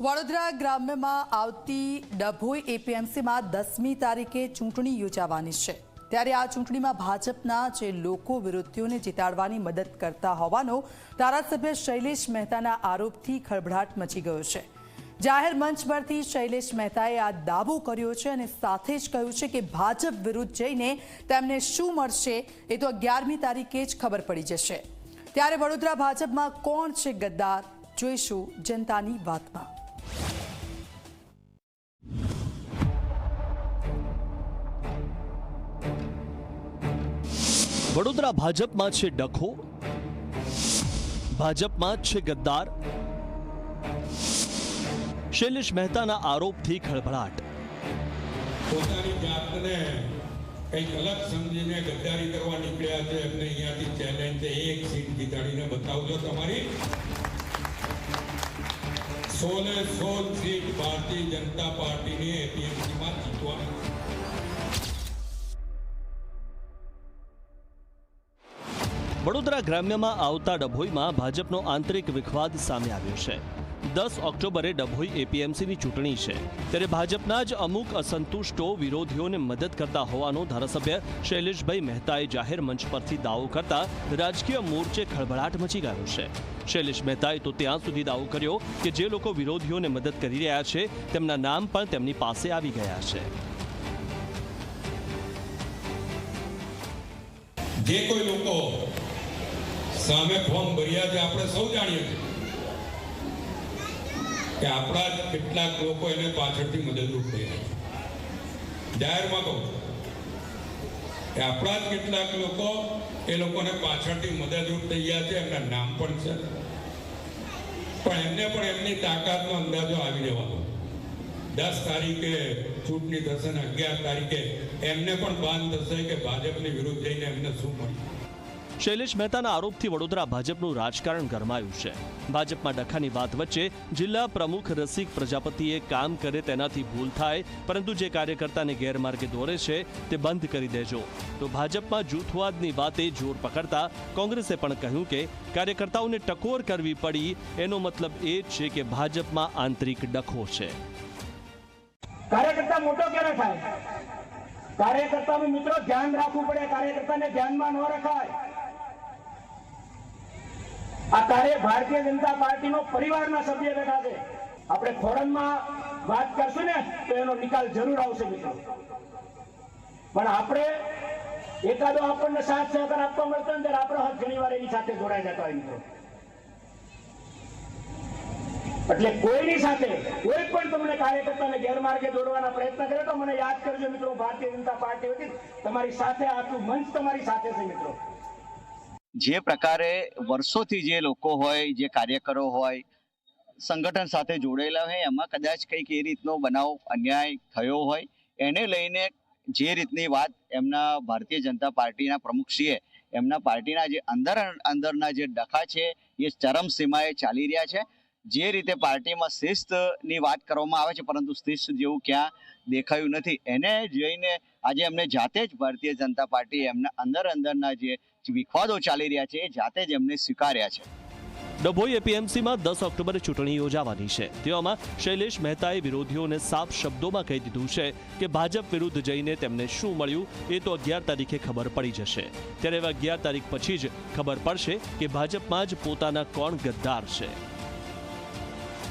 વડોદરા ગ્રામ્યમાં આવતી ડભોઈ એપીએમસીમાં દસમી તારીખે ચૂંટણી યોજાવાની છે. ત્યારે આ ચૂંટણીમાં ભાજપના જે લોકો વિરોધીઓને જીતાડવાની મદદ કરતા હોવાનો ધારાસભ્ય શૈલેષ મહેતાના આરોપથી ખળભળાટ મચી ગયો છે. જાહેર મંચ પરથી શૈલેષ મહેતાએ આ દાવો કર્યો છે અને સાથે જ કહ્યું છે કે ભાજપ વિરુદ્ધ જઈને તેમને શું મળશે એ તો અગિયારમી તારીખે જ ખબર પડી જશે. ત્યારે વડોદરા ભાજપમાં કોણ છે ગદ્દાર? જોઈશું જનતાની વાતમાં. વડોદરા ભાજપમાં છે ડખો, ભાજપમાં છે ગદ્દાર. શૈલેષ મહેતાના આરોપથી ખળભળાટ. પોતાની જાતને કંઈક અલગ સમજીને ગદ્દારી કરવા નીકળ્યા છે, એમને અહીંયાથી ચેલેન્જ છે. એક સીટ જીતાડીને બતાવજો તમારી. સોલે સોળ સીટ ભારતીય જનતા પાર્ટીની એપીએમસીમાં જીતવાની. વડોદરા ગ્રામ્યમાં આવતા ડભોઈમાં ભાજપનો આંતરિક વિખવાદ સામે આવ્યો છે. દસ ઓક્ટોબરે ડભોઈ એપીએમસીની ચૂંટણી છે. ત્યારે ભાજપના જ અમુક અસંતુષ્ટો વિરોધીઓને મદદ કરતા હોવાનો ધારાસભ્ય શૈલેષભાઈ મહેતાએ જાહેર મંચ પરથી દાવો કરતા રાજકીય મોરચે ખળભળાટ મચી ગયો છે. શૈલેષ મહેતાએ તો ત્યાં સુધી દાવો કર્યો કે જે લોકો વિરોધીઓને મદદ કરી રહ્યા છે, તેમના નામ પણ તેમની પાસે આવી ગયા છે. જે કોઈ લોકો સામે ફોર્મ ભર્યા છે આપણે સૌ જાણીએ છીએ કે આપણા કેટલાક લોકો એને પાછળથી મદદરૂપ થયા છે. જાહેરમાં કહું કે આપણા જ કેટલાક લોકો એ લોકોને પાછળથી મદદરૂપ થઈ ગયા છે, એમના નામ પણ છે. પણ એમને પણ એમની તાકાતનો અંદાજો આવી જવાનો દસ તારીખે ચૂંટણી થશે ને અગિયાર તારીખે એમને પણ ભાન થશે કે ભાજપની વિરુદ્ધ જઈને એમને શું મળ્યું? શૈલેષ મહેતાના આરોપથી વડોદરા ભાજપનું રાજકારણ ગરમાયું છે. ભાજપમાં ડખાની વાત વચ્ચે જિલ્લા પ્રમુખ રસિક પ્રજાપતિએ કામ કરે તેનાથી ભૂલ થાય, પરંતુ જે કાર્યકર્તાને ગેરમાર્ગે દોરે છે તે બંધ કરી દેજો. તો ભાજપમાં જૂથવાદની વાતે જોર પકડતા કોંગ્રેસે પણ કહ્યું કે કાર્યકર્તાઓને ટકોર કરવી પડી, એનો મતલબ એ છે કે ભાજપમાં આંતરિક ડખો છે. કાર્યકર્તા મોટો ક્યારે થાય? કાર્યકર્તાનું મિત્રો ધ્યાન રાખવું પડે, કાર્યકર્તાને ધ્યાનમાં ન રખાય. કાર્ય ભારતીય જનતા પાર્ટીનો પરિવારના સભ્ય બેઠા છે. આપણે ફોરમમાં વાત કરશું ને, તો એનો નિકાલ જરૂર આવશે મિત્રો. પણ આપણે એકાદો આપણને સાથ સહકાર આપવા મળતો ને, ત્યારે આપણો હક ઘણી એની સાથે જોડાઈ જતા હોય મિત્રો. એટલે કોઈની સાથે કોઈ પણ તમને કાર્યકર્તાને ગેરમાર્ગે દોડવાના પ્રયત્ન કરે તો મને યાદ કરજો મિત્રો, ભારતીય જનતા પાર્ટી વતી તમારી સાથે આખું મંચ તમારી સાથે છે મિત્રો. જે પ્રકારે વર્ષોથી જે લોકો હોય, જે કાર્યકરો હોય, સંગઠન સાથે જોડાયેલા હોય, એમાં કદાચ કંઈક એ રીતનો બનાવ, અન્યાય થયો હોય, એને લઈને જે રીતની વાત એમના ભારતીય જનતા પાર્ટીના પ્રમુખશ્રીએ એમના પાર્ટીના જે અંદર, અંદરના જે ડખા છે, એ ચરમ સીમાએ ચાલી રહ્યા છે. જે રીતે પાર્ટીમાં શિસ્તની વાત કરવામાં આવે છે, પરંતુ શિસ્ત જેવું ક્યાં દેખાયું નથી. એને જોઈને આજે એમને જાતે જ ભારતીય જનતા પાર્ટી એમના અંદર અંદરના જે વિખવાદો ચાલી રહ્યા છે, એ જાતે જ એમને સ્વીકાર્યા છે. ડભોઈ એપીએમસીમાં દસ ઓક્ટોબરે ચૂંટણી યોજાવાની છે. તેવામાં શૈલેષ મહેતાએ વિરોધીઓને સાફ શબ્દોમાં કહી દીધું છે કે ભાજપ વિરુદ્ધ જઈને તેમને શું મળ્યું એ તો અગિયાર તારીખે ખબર પડી જશે. ત્યારે હવે અગિયાર તારીખ પછી જ ખબર પડશે કે ભાજપમાં જ પોતાના કોણ ગદ્દાર છે.